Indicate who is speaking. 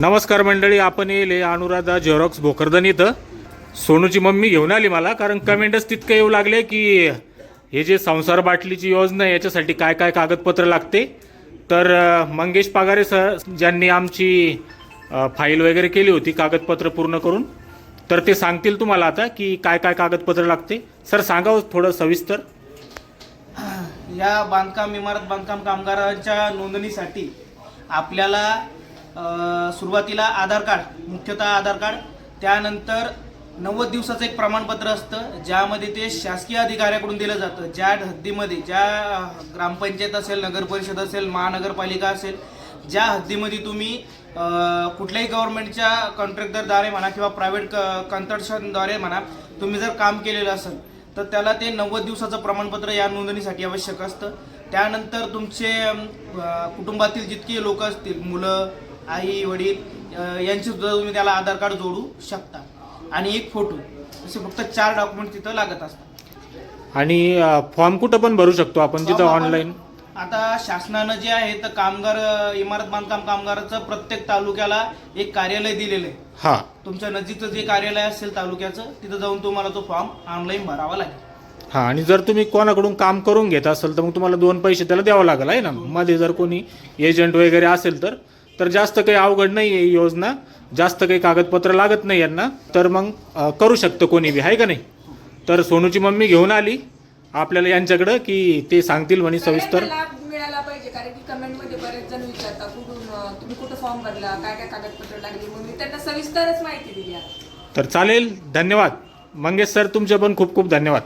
Speaker 1: नमस्कार मंडळी आपण येले अनुराधा झेरॉक्स भोकरदन इथं. सोनूची मम्मी घेऊन आली मला कारण कमेंटच तितकं येऊ लागले की हे जे संसार बाटलीची योजना आहे याच्यासाठी काय काय कागदपत्र लागते. तर मंगेश पागारे सर ज्यांनी आमची फाईल वगैरे केली होती कागदपत्र पूर्ण करून तर ते सांगतील तुम्हाला आता की काय काय कागदपत्र लागते. सर सांगा हो थोडं सविस्तर.
Speaker 2: या बांधकाम इमारत बांधकाम कामगारांच्या नोंदणीसाठी आपल्याला सुरुवातीला आधार कार्ड मुख्यतः आधार कार्ड. त्यानंतर नव्वद दिवसाचं एक प्रमाणपत्र असतं ज्यामध्ये ते शासकीय अधिकाऱ्याकडून दिलं जातं. ज्या हद्दीमध्ये ज्या ग्रामपंचायत असेल नगरपरिषद असेल महानगरपालिका असेल ज्या हद्दीमध्ये तुम्ही कुठल्याही गव्हर्नमेंटच्या कॉन्ट्रॅक्टरद्वारे म्हणा किंवा प्रायव्हेट क कन्स्ट्रक्शनद्वारे म्हणा तुम्ही जर काम केलेलं असेल तर त्याला ते नव्वद दिवसाचं प्रमाणपत्र या नोंदणीसाठी आवश्यक असतं. त्यानंतर तुमचे कुटुंबातील जितकी लोक असतील मुलं आई वडील यांचे सुद्धा तुम्ही त्याला आधार कार्ड जोडू शकता. आणि एक फोटो. असे फक्त चार डॉक्युमेंट तिथं लागत असतात.
Speaker 1: आणि फॉर्म कुठं पण भरू शकतो आपण
Speaker 2: आपण-
Speaker 1: ऑनलाईन
Speaker 2: आता शासनानं जे आहे तर कामगार इमारत बांधकाम कामगाराचं प्रत्येक तालुक्याला एक कार्यालय दिलेलं आहे.
Speaker 1: हां.
Speaker 2: तुमच्या नजीकचं जे कार्यालय असेल तालुक्याचं तिथं जाऊन तुम्हाला तो फॉर्म ऑनलाईन भरावा लागेल.
Speaker 1: हां आणि जर तुम्ही कोणाकडून काम करून घेत असाल तर मग तुम्हाला दोन पैसे त्याला द्यावं लागेल आहे ना? मध्ये जर कोणी एजंट वगैरे असेल तर. तर जास्त काही अवघड नाही आहे ही योजना. जास्त काही कागदपत्र लागत नाही यांना. तर मग करू शकतं कोणी बी आहे का नाही? तर सोनूची मम्मी घेऊन आली. आपल्याला यांच्याकडं की ते सांगतील म्हणे सविस्तर.
Speaker 3: सगळ्यांना लाभ मिळाला पाहिजे कारण की कमेंटमध्ये बरेच जण विचारतात कुठून अं, तुम्ही कुठं फॉर्म भरला काय काय कागदपत्र लागली मग मी त्यांना सविस्तरच माहिती दिली आहे.
Speaker 1: तर चालेल धन्यवाद. मंगेश सर तुमचे पण खूप खूप धन्यवाद.